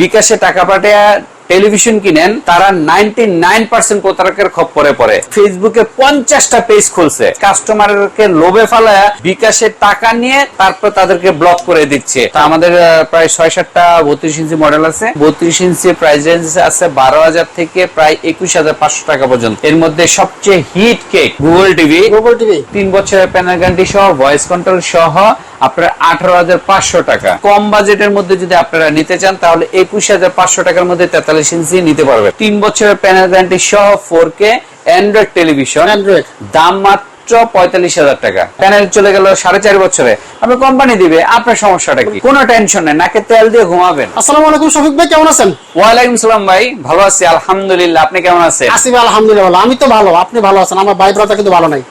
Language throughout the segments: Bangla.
বিকাশে টাকা পাঠিয়ে টেলিভিশন কিনেন তারা নাইনটি নাইন পার্সেন্ট প্রতারকের খপ্পরে পড়ে। ফেসবুকে পঞ্চাশটা পেজ খুলছে। কাস্টমারকে লোভে ফেলায় বিকাশে টাকা নিয়ে তারপর তাদেরকে ব্লক করে দিচ্ছে। তা আমাদের প্রায় ছয় সাতটা বত্রিশ ইঞ্চি মডেল আছে। বত্রিশ ইঞ্চি প্রাইস রেঞ্জ আছে বারো হাজার থেকে প্রায় একুশ হাজার পাঁচশো টাকা পর্যন্ত। এর মধ্যে সবচেয়ে hit cake Google TV Google TV তিন বছরের প্যানেল গ্যারান্টি সহ ভয়েস কন্ট্রোল সহ আপনার আঠারো হাজার পাঁচশো টাকা। কম বাজেটের মধ্যে যদি আপনারা নিতে চান তাহলে একুশ হাজার পাঁচশো টাকার মধ্যে তেতাল্লিশ ইঞ্চি নিতে পারবে তিন বছরের প্যানেল গ্যারান্টি সহ ফোর কে অ্যান্ড্রয়েড টেলিভিশন। দাম মাত্র পঁয়তাল্লিশ হাজার টাকা। প্যানেল চলে গেল সাড়ে চার বছরে। আপনি কোম্পানি দিবে আপনার সমস্যাটা কি? কোনো টেনশন নেই নাকে তেল দিয়ে ঘুমাবেন। আসসালামু আলাইকুম শফিক ভাই কেমন আছেন? ওয়ালাইকুম সালাম ভাই ভালো আছি আলহামদুলিল্লাহ। আপনি কেমন আছেন? আসিফ আলহামদুলিল্লাহ ভালো আমি তো ভালো আপনি ভালো আছেন আমার ভাই ব্রাদার কিন্তু ভালো নাই?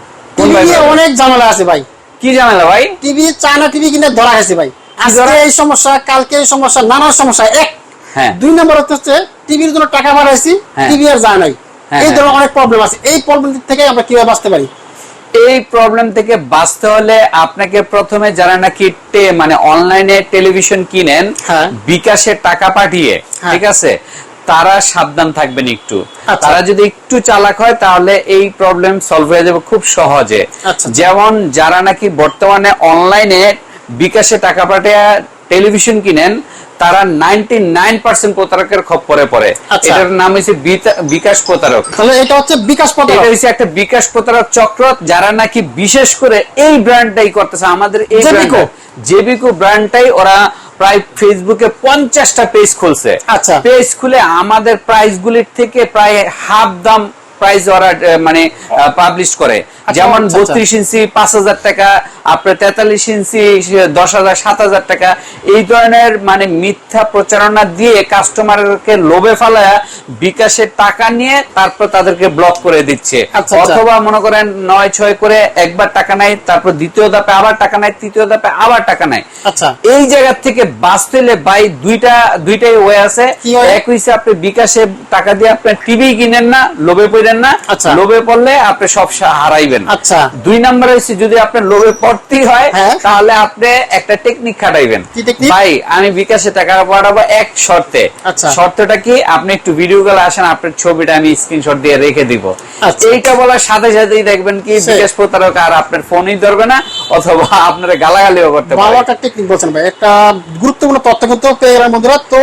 অনেক ঝামেলা আছে ভাই। কি ঝামেলা ভাই টিভি চায়না টিভি কিনে ধরা গেছে ভাই আজকে এই সমস্যা কালকে এই সমস্যা নানা সমস্যা এক হ্যাঁ। দুই নম্বর হচ্ছে টিভির জন্য টাকা বাড়াইছি হ্যাঁ। টিভি আর যায় নাই হ্যাঁ, এই। ধরনের অনেক প্রবলেম আছে এই প্রবলেম থেকে আমরা কীভাবে বাঁচতে পারি এই প্রবলেম থেকে বাঁচতে হলে আপনাকে প্রথমে যারা নাকি মানে অনলাইনে টেলিভিশন কিনেন। বিকাশে টাকা পাঠিয়ে। ঠিক আছে তারা সাবধান থাকবেন একটু আচ্ছা। তারা যদি একটু চালাক হয় তাহলে এই প্রবলেম সলভ হয়ে যাবে খুব সহজে আচ্ছা। যেমন যারা নাকি বর্তমানে অনলাইনে বিকাশে টাকা পাঠিয়ে টেলিভিশন কিনেন তারা নাইনটি নাইন পার্সেন্ট প্রতারকের খপ্পরে পড়ে আচ্ছা। এটার নাম হচ্ছে বিকাশ প্রতারক তাহলে এটা হচ্ছে বিকাশ প্রতারক এটা হচ্ছে একটা বিকাশ প্রতারক চক্র যারা নাকি বিশেষ করে এই ব্র্যান্ডটাই করতেছে আমাদের এই জেবিকো। জেবিকো ব্র্যান্ডটাই ওরা প্রায় ফেসবুকে পঞ্চাশটা পেজ খুলছে আচ্ছা। পেজ খুলে আমাদের প্রাইস গুলির থেকে প্রায় হাফ দাম প্রাইস ওরা মানে পাবলিশ করে। যেমন আচ্ছা, আচ্ছা। বত্রিশ ইঞ্চি পাঁচ হাজার টাকা আপনার তেতাল্লিশ ইঞ্চি দশ হাজার সাত হাজার টাকা এই ধরনের মানে মিথ্যা প্রচারণা দিয়ে কাস্টমারকে লোভে ফেলায় বিকাশের টাকা নিয়ে তারপর তাদেরকে ব্লক করে দিচ্ছে। আচ্ছা, আচ্ছা। অথবা মনে করেন নয় ছয় করে একবার টাকা নেয় তারপর দ্বিতীয় ধাপে আবার টাকা নেয় তৃতীয় ধাপে আবার টাকা নেয়। আচ্ছা। এই জায়গা থেকে বাঁচতে বাই দুইটা দুইটাই ওয়ে আছে। এক হইছে আপনি বিকাশে টাকা দিয়ে আপনি টিভি কিনেন না লোভে পড়েন না? আচ্ছা। লোভে পড়লে আপনি সব হারাইবেন। আচ্ছা। দুই নাম্বার হচ্ছে যদি আপনার লোভে পড়তেই হয় হ্যাঁ। তাহলে আপনি একটা টেকনিক খাটাইবেন। ভাই আমি বিকাশে টাকা পাঠাবো এক শর্তে। আচ্ছা। শর্তটা কি? আপনি একটু ভিডিও কল আসেন আপনার ছবিটা আমি স্ক্রিনশট দিয়ে রেখে দিব। আচ্ছা। এইটা বলার সাথে সাথেই দেখবেন কি বিকাশ প্রতারক আর আপনার ফোনই ধরবে না অথবা আপনার গালাগালিও করতে ভালো পারে একটা টেকনিক বলছেন ভাই। একটা গুরুত্বপূর্ণ তথ্য কিন্তু পেয়ে গেলাম বন্ধুরা। তো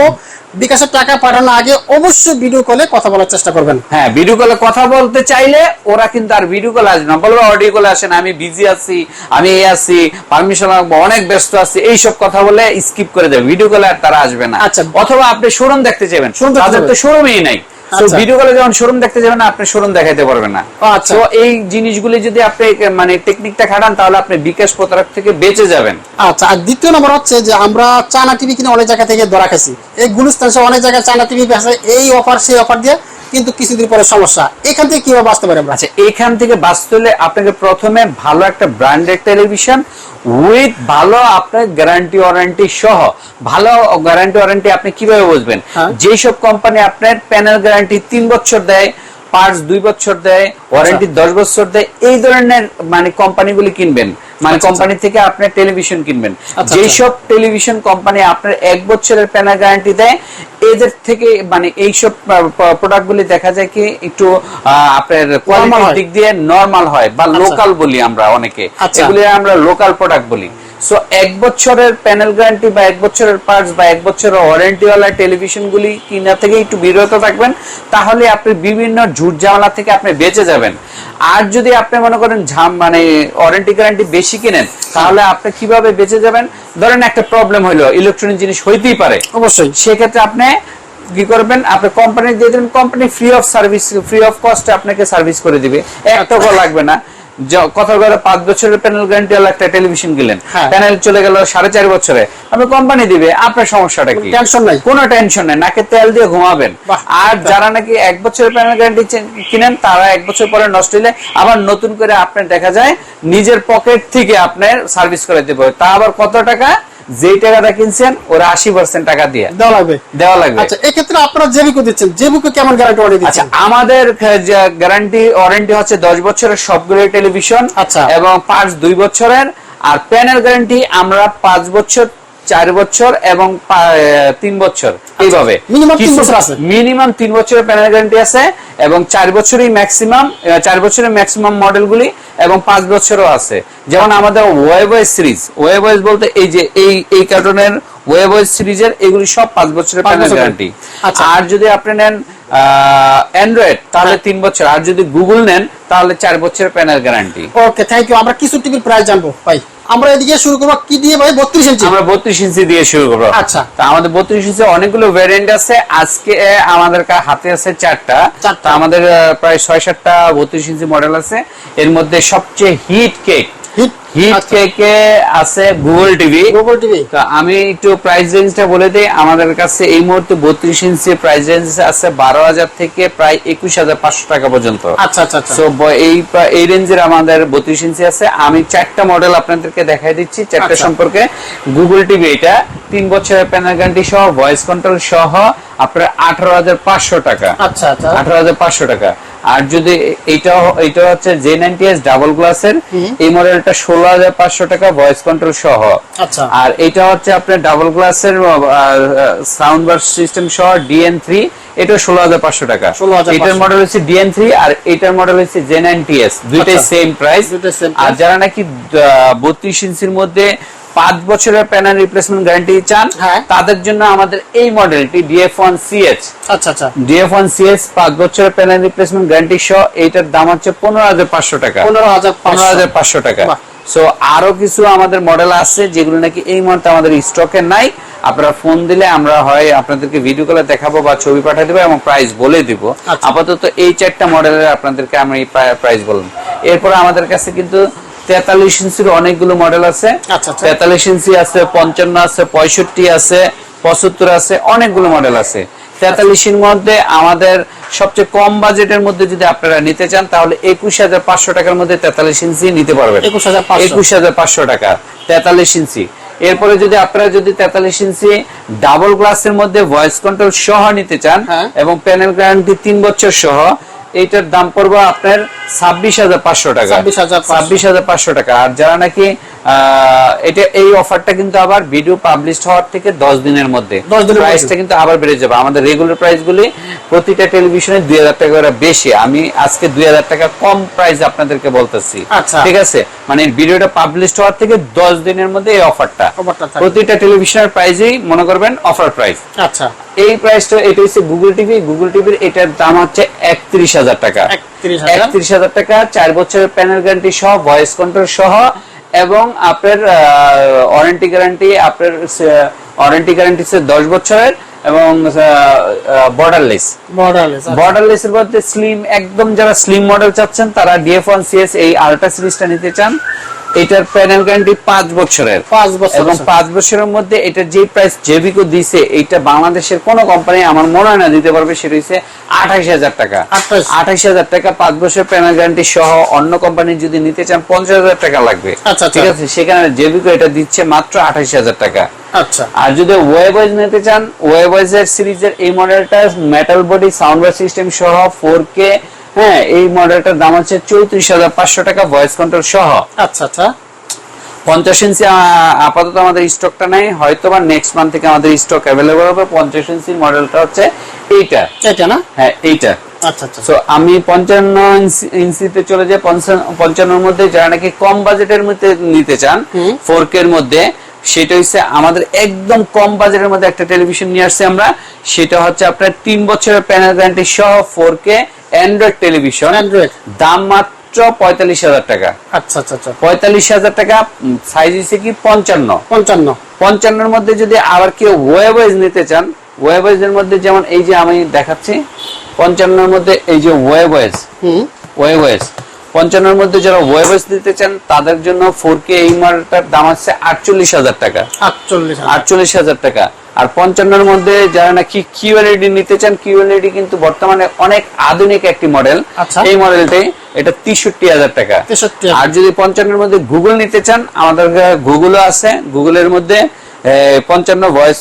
বিকাশের টাকা পাঠানোর আগে অবশ্যই ভিডিও কলে কথা বলার চেষ্টা করবেন। হ্যাঁ ভিডিও কলে কথা বলতে চাইলে ওরা কিন্তু আর ভিডিও কলে আসবে না। বলবে অডিও কলে আসেন আমি বিজি আছি আমি এ আছি পারমিশন অনেক ব্যস্ত আছি এইসব কথা বলে স্কিপ করে দেবে। ভিডিও কলে আর তারা আসবে না। আচ্ছা। অথবা আপনি শোরুম দেখতে চাইবেন তাদের তো শোরুমই নাই। আচ্ছা। ভিডিও কলে যখন শোরুম দেখতে যাবেন আপনি শোরুম দেখাইতে পারবেন না আচ্ছা। তো এই জিনিসগুলি যদি আপনি মানে টেকনিকটা খাটান তাহলে আপনি বিকাশ প্রতারক থেকে বেঁচে যাবেন আচ্ছা আর দ্বিতীয় নম্বর হচ্ছে যে আমরা চানা টিভি কিনে অনেক জায়গা থেকে ধরা খাইছি এই গুলিস্তান অনেক জায়গায় চানা টিভি আছে এই অফার সেই অফার দিয়ে কিন্তু কিছুদিন পরে সমস্যা। এখান থেকে কীভাবে বাঁচতে পারে আমরা? আচ্ছা এখান থেকে বাঁচতে হলে আপনাকে প্রথমে ভালো একটা ব্র্যান্ডেড টেলিভিশন উইথ ভালো আপনার গ্যারান্টি ওয়ারেন্টি সহ ভালো গ্যারান্টি ওয়ারেন্টি আপনি কীভাবে বুঝবেন? হ্যাঁ। যেসব কোম্পানি আপনার প্যানেল গ্যারান্টি তিন বছর দেয় পার্টস দুই বছর দেয় ওয়ারেন্টি দশ বছর দেয় এই ধরনের মানে কোম্পানিগুলি কিনবেন। মানে আচ্ছা, কোম্পানি থেকে আপনার টেলিভিশন কিনবেন। আচ্ছা, যেসব টেলিভিশন কোম্পানি আপনার এক বছরের প্যানেল গ্যারান্টি দেয় এদের থেকে মানে এইসব প্রোডাক্ট গুলি দেখা যায় কি একটু আপনার কোয়ালিটির দিক দিয়ে নরমাল হয় বা আচ্ছা। লোকাল বলি আমরা অনেকে। আচ্ছা। এগুলি আমরা লোকাল প্রোডাক্ট বলি। সো এক বছরের প্যানেল গ্যারান্টি বা এক বছরের পার্টস বা এক বছরের ওয়ারেন্টি ওয়ালা টেলিভিশন গুলি কিনা থেকে একটু বিরত থাকবেন তাহলে আপনি বিভিন্ন ঝুট ঝামেলা থেকে আপনি বেঁচে যাবেন। আর যদি আপনি মনে করেন ঝাম মানে ওয়ারেন্টি গ্যারান্টি বেশি কিনেন তাহলে আপনি কীভাবে বেঁচে যাবেন? ধরেন একটা প্রবলেম হলো ইলেকট্রনিক জিনিস হইতেই পারে। অবশ্যই। সেক্ষেত্রে আপনি কি করবেন? আপনি কোম্পানি দিয়ে দেবেন company free of service free of কস্টে আপনাকে সার্ভিস করে দিবে। এক টাকা লাগবে না। কথা বলে পাঁচ বছরের প্যানেল গ্যারান্টি একটা টেলিভিশন কিনলেন। প্যানেল চলে গেল সাড়ে চার বছরে। আপনি কোম্পানি দিবে আপনার সমস্যাটা কি? টেনশন নাই। কোনো টেনশন নেই নাকে তেল দিয়ে ঘুমাবেন। আর যারা নাকি এক বছরের প্যানেল গ্যারান্টি কিনেন তারা এক বছর পরে নষ্ট হলে আবার নতুন করে আপনার দেখা যায় নিজের পকেট থেকে আপনার সার্ভিস করে দেবে। তা আবার কত টাকা? যেই টাকাটা কিনছেন ওরা আশি পার্সেন্ট টাকা দিয়ে দেওয়া লাগবে। দেওয়া লাগবে। আচ্ছা এক্ষেত্রে আপনারা জেবিকো দিচ্ছেন জেবিকো কেমন গ্যারান্টি ওয়ারেন্টি আচ্ছা আমাদের গ্যারান্টি ওয়ারেন্টি হচ্ছে দশ বছরের সবগুলো টেলিভিশন আচ্ছা। এবং পাঁচ দুই বছরের। আর প্যানেল গ্যারান্টি আমরা পাঁচ বছর চার বছর এবং তিন বছর। এইভাবে। আচ্ছা, বছর মিনিমাম তিন বছরের প্যানেল গ্যারান্টি আছে এবং চার বছরই ম্যাক্সিমাম চার বছরের ম্যাক্সিমাম মডেলগুলি এবং পাঁচ বছরও আছে। যেমন আমাদের ওয়েবয়েস সিরিজ ওয়েবয়েস বলতে এই যে এই এই কার্টুনের ওয়েবয়েস সিরিজের এগুলি সব পাঁচ বছরের প্যানেল গ্যারান্টি আচ্ছা। আর যদি আপনি নেন অ্যান্ড্রয়েড তাহলে তিন বছর। আর যদি গুগল নেন তাহলে চার বছরের panel guarantee okay thank you আমরা কিছু টিভির প্রাইস জানব ভাই। আমরা এদিকে শুরু করব। কি দিয়ে ভাই? বত্রিশ ইঞ্চি। আমরা বত্রিশ ইঞ্চি দিয়ে শুরু করব। আচ্ছা। তা আমাদের বত্রিশ ইঞ্চি অনেকগুলো ভ্যারিয়েন্ট আছে। আজকে আমাদের হাতে আছে চারটা। চারটা। আমাদের প্রায় ছয় সাতটা বত্রিশ ইঞ্চি মডেল আছে। এর মধ্যে সবচেয়ে হিট কেক হিট হিট কেকে আছে গুগল টিভি গুগল টিভি তো আমি একটু প্রাইস রেঞ্জটা বলে দিই। আমাদের কাছে এই মুহূর্তে বত্রিশ ইঞ্চি প্রাইস রেঞ্জ আছে বারো হাজার থেকে প্রায় একুশ হাজার পাঁচশো টাকা পর্যন্ত। আচ্ছা আচ্ছা আচ্ছা। এই এই রেঞ্জের আমাদের বত্রিশ ইঞ্চি আছে। আমি চারটা মডেল আপনাদেরকে দেখাই দিচ্ছি চারটা আচ্ছা। সম্পর্কে। গুগল টিভি এটা। তিন বছরের প্যানেল গ্যারান্টি সহ ভয়েস কন্ট্রোল সহ আপনার আঠারো হাজার পাঁচশো টাকা। আচ্ছা আচ্ছা। আঠারো হাজার পাঁচশো টাকা। আর যদি এটা এটা হচ্ছে জে নাইনটি এস ডাবল গ্লাসের এই মডেলটা ষোলো হাজার পাঁচশো টাকা ভয়েস কন্ট্রোল সহ। আচ্ছা। আর এটা হচ্ছে আপনার ডাবল গ্লাসের সাউন্ড বার সিস্টেম সহ ডিএন থ্রি এটা ষোলো হাজার পাঁচশো টাকা। এটার মডেল হচ্ছে ডিএন থ্রি আর এটার মডেল হচ্ছে এস দুইটাই আচ্ছা। সেম প্রাইস আর যারা নাকি বত্রিশ ইঞ্চির মধ্যে পাঁচ বছরের প্যানেল রিপ্লেসমেন্ট গ্যারান্টি চান হ্যাঁ। তাদের জন্য আমাদের এই মডেলটি ডিএফ ওয়ান সিএচ আচ্ছা আচ্ছা। ডিএফ ওয়ান সিএস পাঁচ বছরের প্যানেল রিপ্লেসমেন্ট গ্যারান্টি সহ এইটার দাম হচ্ছে পনেরো হাজার পাঁচশো টাকা। পনেরো হাজার পনেরো হাজার পাঁচশো টাকা। সো আরও কিছু আমাদের মডেল আছে যেগুলো নাকি এই মুহূর্তে আমাদের স্টকে নাই আপনারা ফোন দিলে আমরা হয় আপনাদেরকে ভিডিও কলে দেখাবো বা ছবি পাঠিয়ে দেবো এবং প্রাইস বলে দিব আচ্ছা। আপাতত এই চারটা মডেলের আপনাদেরকে আমি প্রাইস বললাম এরপর আমাদের কাছে কিন্তু তেতাল্লিশ ইঞ্চির অনেকগুলো মডেল আছে আচ্ছা, আচ্ছা। তেতাল্লিশ ইঞ্চি আছে পঞ্চান্ন আছে পঁয়ষট্টি আছে পঁচাত্তর আছে অনেকগুলো মডেল আছে। তেতাল্লিশের মধ্যে আমাদের সবচেয়ে কম বাজেটের মধ্যে যদি আপনারা নিতে চান তাহলে একুশ হাজার পাঁচশো টাকার মধ্যে তেতাল্লিশ ইঞ্চি নিতে পারবেন। একুশ হাজার পাঁচশো। টাকা তেতাল্লিশ ইঞ্চি। এরপরে যদি আপনারা যদি তেতাল্লিশ ইঞ্চি ডাবল গ্লাসের মধ্যে ভয়েস কন্ট্রোল সহ নিতে চান হ্যাঁ। এবং প্যানেল গ্যারান্টি তিন বছর সহ এইটার দাম পড়বে আপনার ছাব্বিশ হাজার পাঁচশো টাকা। 26,500 ছাব্বিশ হাজার পাঁচশো টাকা। আর যারা নাকি এটা এই অফারটা কিন্তু আবার ভিডিও পাবলিশ হওয়ার থেকে দশ দিনের মধ্যে। 10 দিনের প্রাইসটা কিন্তু আবার বেড়ে যাবে। আমাদের রেগুলার প্রাইস গুলি প্রতিটা টেলিভিশনে দুই হাজার টাকা করে বেশি। আমি আজকে দুই হাজার টাকা কম প্রাইস আপনাদেরকে বলতেছি। আচ্ছা। ঠিক আছে? মানে ভিডিওটা পাবলিশ হওয়ার থেকে দশ দিনের মধ্যে এই অফারটা প্রতিটা টেলিভিশনের প্রাইসেই মনে করবেন অফার প্রাইস আচ্ছা। এই প্রাইসটা এটা হচ্ছে গুগল টিভি গুগল টিভির এটার দাম হচ্ছে একত্রিশ হাজার টাকা। 31,000 একত্রিশ হাজার টাকা চার বছরের প্যানেল গ্যারান্টি সহ ভয়েস কন্ট্রোল সহ এবং আপনার ওয়ারেন্টি গ্যারান্টি আপনার ওয়ারেন্টি গ্যারান্টি সে দশ বছরের এবং বর্ডারলেস বর্ডারলেস বর্ডারলেস এর মধ্যে স্লিম একদম যারা স্লিম মডেল চাচ্ছেন তারা ডিএফ ওয়ান সিএস এই আলট্রা সিরিজটা নিতে চান। এটার প্যানেল গ্যারান্টি পাঁচ বছরের। পাঁচ বছর এবং পাঁচ বছরের মধ্যে এটা যে প্রাইস জেবিকো দিছে এইটা বাংলাদেশের কোন কোম্পানি আমার মনে হয় না দিতে পারবে সেটা হচ্ছে আঠাইশ হাজার টাকা। 28,000 আঠাইশ হাজার টাকা পাঁচ বছর প্যানেল গ্যারান্টি সহ অন্য কোম্পানি যদি নিতে চান পঞ্চাশ হাজার টাকা লাগবে। আচ্ছা, আচ্ছা। ঠিক আছে সেখানে জেবিকো এটা দিচ্ছে মাত্র আঠাইশ হাজার টাকা। আচ্ছা। আর যদি ওয়েবয়েজ নিতে চান ওয়েবয়েজ এর সিরিজের এই মডেলটা মেটাল বডি সাউন্ড সিস্টেম সহ ফোর কে হ্যাঁ এই মডেলটার দাম হচ্ছে চৌত্রিশ হাজার পাঁচশো টাকা ভয়েস কন্ট্রোল সহ। আচ্ছা আচ্ছা। পঞ্চাশ ইঞ্চি আপাতত আমাদের স্টকটা নাই হয়তো বা নেক্সট মান্থ থেকে আমাদের স্টক অ্যাভেলেবল হবে। পঞ্চাশ ইঞ্চির মডেলটা হচ্ছে এইটা। এটা না? হ্যাঁ এইটা। আচ্ছা আচ্ছা। সো আমি পঞ্চান্ন ইঞ্চি- ইঞ্চিতে চলে যাই পঞ্চান্নর মধ্যে যারা নাকি কম বাজেটের মধ্যে নিতে চান হুম। ফোর এর মধ্যে সেটা হচ্ছে আমাদের একদম কম বাজেটের মধ্যে একটা টেলিভিশন নিয়ে আসছে আমরা। সেটা হচ্ছে আপনার তিন বছরের প্যানেল গ্যারান্টি সহ four K Android television Android। দাম মাত্র পঁয়তাল্লিশ হাজার টাকা। আচ্ছা আচ্ছা আচ্ছা। পঁয়তাল্লিশ হাজার টাকা সাইজ হচ্ছে কি পঞ্চান্ন। পঞ্চান্ন। পঞ্চান্নর মধ্যে যদি আবার কেউ ওয়েবয়েজ নিতে চান ওয়েবয়েজের মধ্যে যেমন এই যে আমি দেখাচ্ছি পঞ্চান্নর মধ্যে এই যে ওয়েবয়েজ হুম। ওয়েবয়েজ পঞ্চান্নর মধ্যে যারা ওয়েবয়েজ দিতে চান তাদের জন্য ফোর কে এই মডেলটার দাম হচ্ছে আটচল্লিশ হাজার টাকা। আটচল্লিশ আটচল্লিশ হাজার টাকা। আর পঞ্চান্নর মধ্যে যারা নাকি কিউএলইডি নিতে চান কিউএলইডি কিন্তু বর্তমানে অনেক আধুনিক একটি মডেল আচ্ছা। এই মডেলটি এটা তেষট্টি হাজার টাকা। 63,000 আর যদি পঞ্চান্নর মধ্যে গুগল নিতে চান আমাদের গুগলও আছে। গুগলের মধ্যে পঞ্চান্ন voice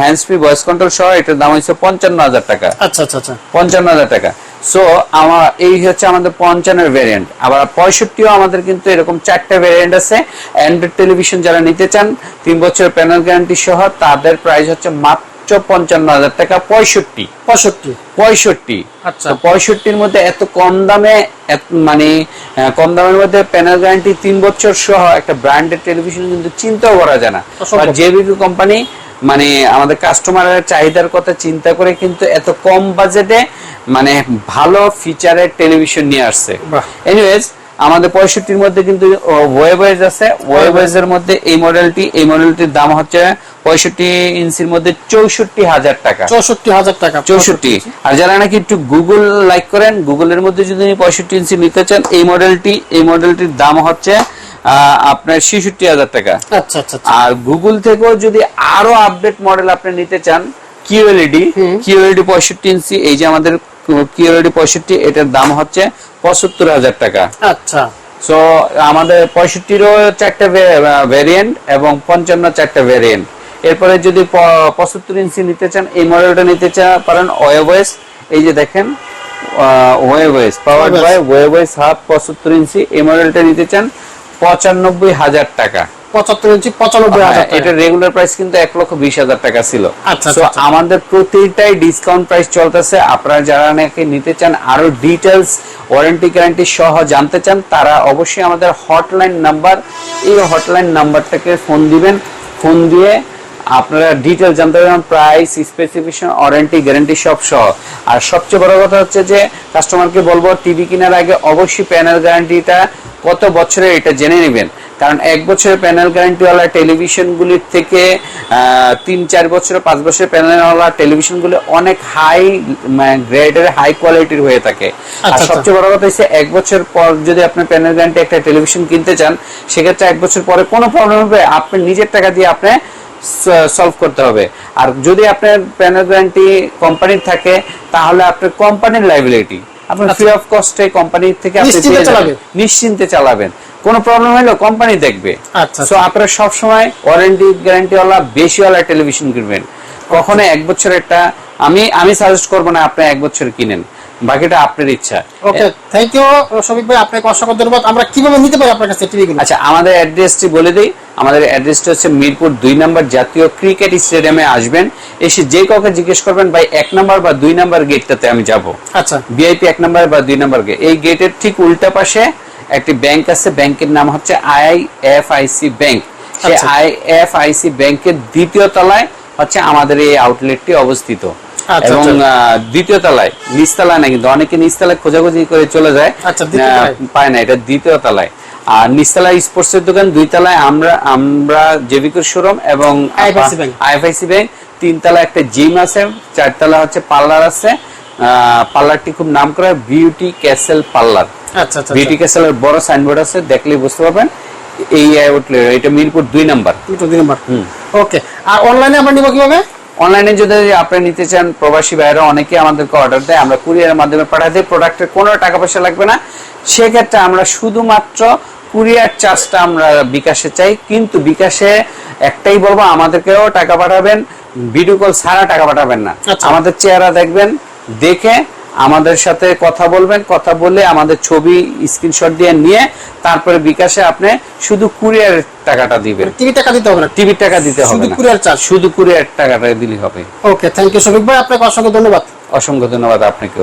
hands free voice control সহ এটার দাম হচ্ছে পঞ্চান্ন হাজার টাকা। আচ্ছা আচ্ছা আচ্ছা। পঞ্চান্ন হাজার টাকা। সো আমার এই হচ্ছে আমাদের পঞ্চান্নের ভ্যারিয়েন্ট আবার পঁয়ষট্টিও আমাদের কিন্তু এরকম চারটা ভ্যারিয়েন্ট আছে। অ্যান্ড্রয়েড টেলিভিশন যারা নিতে চান তিন বছরের প্যানেল গ্যারান্টি সহ তাদের প্রাইস হচ্ছে মাত্র পঞ্চান্ন হাজার টাকা পঁয়ষট্টি। পঁয়ষট্টি। পঁয়ষট্টি। আচ্ছা। পঁয়ষট্টির মধ্যে এত কম দামে মানে কম দামের মধ্যে প্যানেল গ্যারান্টি তিন বছর সহ একটা ব্র্যান্ডেড টেলিভিশন কিন্তু চিন্তাও করা যায় না। জেবিপি কোম্পানি মানে আমাদের কাস্টমারের চাহিদার কথা চিন্তা করে কিন্তু এত কম বাজেটে মানে ভালো ফিচারের টেলিভিশন নিয়ে আসছে। এনিওয়েজ আমাদের পঁয়ষট্টির মধ্যে কিন্তু ওয়েবওয়েজ আছে। ওয়েবওয়েজ এর মধ্যে এই মডেলটি এই মডেলটির দাম হচ্ছে পঁয়ষট্টি ইঞ্চির মধ্যে চৌষট্টি হাজার টাকা। চৌষট্টি হাজার টাকা। চৌষট্টি। আর যারা নাকি একটু গুগল লাইক করেন গুগলের মধ্যে যদি পঁয়ষট্টি ইঞ্চি নিতে চান এই মডেলটি এই মডেলটির দাম হচ্ছে আপনার ছেষট্টি হাজার টাকা। আচ্ছা আচ্ছা আচ্ছা। আর গুগল থেকেও যদি আরও আপডেট মডেল আপনি নিতে চান কিউএলইডি কিউএলইডি পঁয়ষট্টি ইঞ্চি এই যে আমাদের কিউএলইডি পঁয়ষট্টি এটার দাম হচ্ছে পঁচাত্তর হাজার টাকা। আচ্ছা। সো আমাদের পঁয়ষট্টিরও চারটা ভ্যারিয়েন্ট এবং পঞ্চান্ন চারটা ভ্যারিয়েন্ট এরপরে যদি পঁচাত্তর ইঞ্চি নিতে চান এই মডেলটা নিতে চান পারেন ওয়েবয়েস এই যে দেখেন ওয়েবয়েস পাওয়ার। বাই ওয়েবয়েস হাফ পঁচাত্তর ইঞ্চি এই মডেলটা নিতে চান পঁচানব্বই হাজার টাকা। পঁচাত্তর ইঞ্চি পঁচানব্বই হাজার হ্যাঁ, এটা রেগুলার প্রাইস কিন্তু এক লক্ষ বিশ হাজার টাকা ছিল। আচ্ছা, So, আচ্ছা। আমাদের প্রতিটাই ডিসকাউন্ট প্রাইস চলতেছে। আপনারা যারা নাকি নিতে চান আরও ডিটেলস ওয়ারেন্টি গ্যারান্টি সহ জানতে চান তারা অবশ্যই আমাদের হটলাইন নাম্বার এই হটলাইন নাম্বারটাকে ফোন দিবেন। ফোন দিয়ে আপনারা ডিটেল জানতে পারবেন প্রাইস স্পেসিফিকেশন ওয়ারেন্টি গ্যারান্টি সব সহ। আর সবচেয়ে বড় কথা হচ্ছে যে কাস্টমারকে বলব টিভি কেনার আগে অবশ্যই প্যানেল গ্যারান্টিটা কত বছরের এটা জেনে নেবেন। কারণ এক বছরের প্যানেল গ্যারান্টিওয়ালা টেলিভিশনগুলির থেকে তিন চার বছরের পাঁচ বছরের প্যানেলওয়ালা টেলিভিশনগুলি অনেক হাই গ্রেডের হাই কোয়ালিটির হয়ে থাকে। আর আচ্ছা। সবচেয়ে বড় কথা হচ্ছে এক বছর পর যদি আপনি প্যানেল গ্যারান্টি একটা টেলিভিশন কিনতে চান সেক্ষেত্রে এক বছর পরে কোনো প্রবলেম হবে আপনি নিজের টাকা দিয়ে আপনি সলভ করতে হবে। আর যদি আপনার প্যানেল গ্যারান্টি কোম্পানির থাকে তাহলে আপনার কোম্পানির লাইবিলিটি আপনি ফ্রি অফ কস্টে কোম্পানির থেকে আপনি নিশ্চিন্তে চালাবেন। নিশ্চিন্তে চালাবেন। কোনো প্রবলেম হলে কোম্পানি দেখবে। আচ্ছা, সো আপনারা সব সময় ওয়ারেন্টি গ্যারান্টি ওয়ালা বেশি ওয়ালা টেলিভিশন কিনবেন। কখনো এক বছর একটা আমি আমি সাজেস্ট করব না আপনি এক বছর কিনেন। বাকিটা আপনার ইচ্ছা। ওকে থ্যাংক ইউ শফিক ভাই আপনাকে অসংখ্য ধন্যবাদ। আমরা কীভাবে নিতে পারি আপনার কাছে টিভি গুলো? আচ্ছা আমাদের অ্যাড্রেসটি বলে দিই। আমাদের অ্যাড্রেসটা হচ্ছে মিরপুর দুই নম্বর জাতীয় ক্রিকেট স্টেডিয়ামে আসবেন। এসে যে কাউকে জিজ্ঞেস করবেন ভাই এক নম্বর বা দুই নম্বর গেটটাতে আমি যাব? আচ্ছা। ভিআইপি এক নম্বর বা দুই নম্বর গেট এই গেটের ঠিক উল্টা পাশে একটি ব্যাংক আছে। ব্যাংকের নাম হচ্ছে আইএফআইসি ব্যাংক সেই আচ্ছা। আইএফআইসি ব্যাংকের দ্বিতীয় তলায় হচ্ছে আমাদের এই আউটলেটটি অবস্থিত। আচ্ছা, এবং আচ্ছা। আহ, দ্বিতীয় তলায় নিচতলায় না কিন্তু অনেকে নিচতলায় খোঁজাখুঁজি করে চলে যায়। আচ্ছা। পায় না এটা দ্বিতীয় তলায়। আর নিচতলায় স্পোর্টস এর দোকান দুই তলায় আমরা আমরা জেবিকুর শোরুম এবং। আইএফআইসি ব্যাংক তিনতলা একটা জিম আছে চারতলা হচ্ছে পার্লার আছে। পার্লারটি খুব নাম করা বিউটি ক্যাসেল পার্লার আচ্ছা আচ্ছা। বিউটি ক্যাসেলের বড় সাইনবোর্ড আছে দেখলেই বুঝতে পারবেন। এই আউটলেট এটা মিরপুর দুই নাম্বার। দুই নম্বর। ওকে আর অনলাইনে আমরা নিব কীভাবে? অনলাইনে যদি আপনি নিতে চান প্রবাসী ভাইরা অনেকে আমাদেরকে অর্ডার দেয়। আমরা কুরিয়ারের মাধ্যমে পাঠাই পাঠাতে প্রোডাক্টের কোনো টাকা পয়সা লাগবে না। সেক্ষেত্রে আমরা শুধুমাত্র কুরিয়ার চার্জটা আমরা বিকাশে চাই কিন্তু বিকাশে একটাই বলব আমাদেরকেও টাকা পাঠাবেন ভিডিও কল ছাড়া টাকা পাঠাবেন না। আচ্ছা। আমাদের চেহারা দেখবেন দেখে আমাদের সাথে কথা বলবেন কথা বলে আমাদের ছবি স্ক্রিনশট দিয়ে নিয়ে তারপরে বিকাশে আপনি শুধু কুরিয়ার টাকাটা দিবেন। টিভি টাকা দিতে হবে না? টিভির টাকা দিতে হবে শুধু না। courier charge? শুধু কুরিয়ার টাকাটা দিলে হবে। ওকে থ্যাংক ইউ শফিক ভাই। আপনাকে অসংখ্য ধন্যবাদ। অসংখ্য ধন্যবাদ আপনাকে